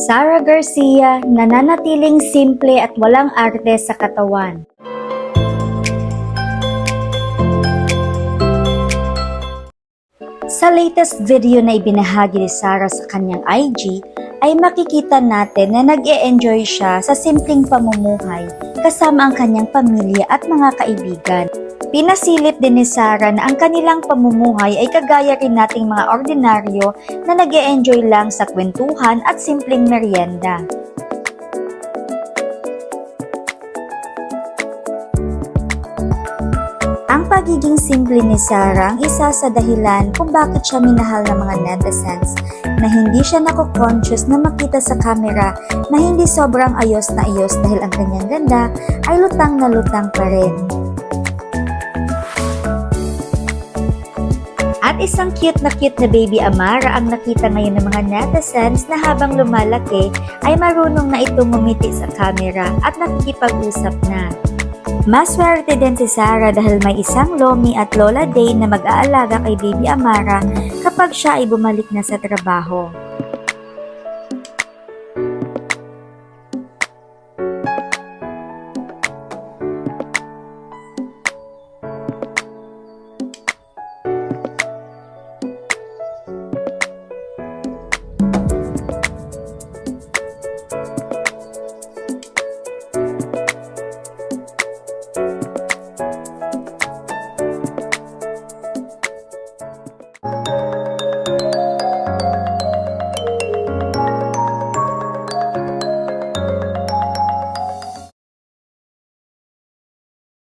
Sara Garcia nananatiling simple at walang arte sa katawan. Sa latest video na ibinahagi ni Sarah sa kanyang IG, ay makikita natin na nag enjoy siya sa simpleng pamumuhay kasama ang kanyang pamilya at mga kaibigan. Pinasilip din ni Sarah na ang kanilang pamumuhay ay kagaya rin nating mga ordinaryo na nag enjoy lang sa kwentuhan at simpleng merienda. Ang pagiging simple ni Sarah ang isa sa dahilan kung bakit siya minahal ng mga netizens na hindi siya nako-conscious na makita sa camera na hindi sobrang ayos na ayos dahil ang kanyang ganda ay lutang na lutang pa rin. Isang cute na cute na baby Amara ang nakita ngayon ng mga netizens na habang lumalaki ay marunong na itong ngumiti sa camera at nakikipag-usap na. Maswerte din si Sarah dahil may isang Lomi at Lola Day na mag-aalaga kay Baby Amara kapag siya ay bumalik na sa trabaho.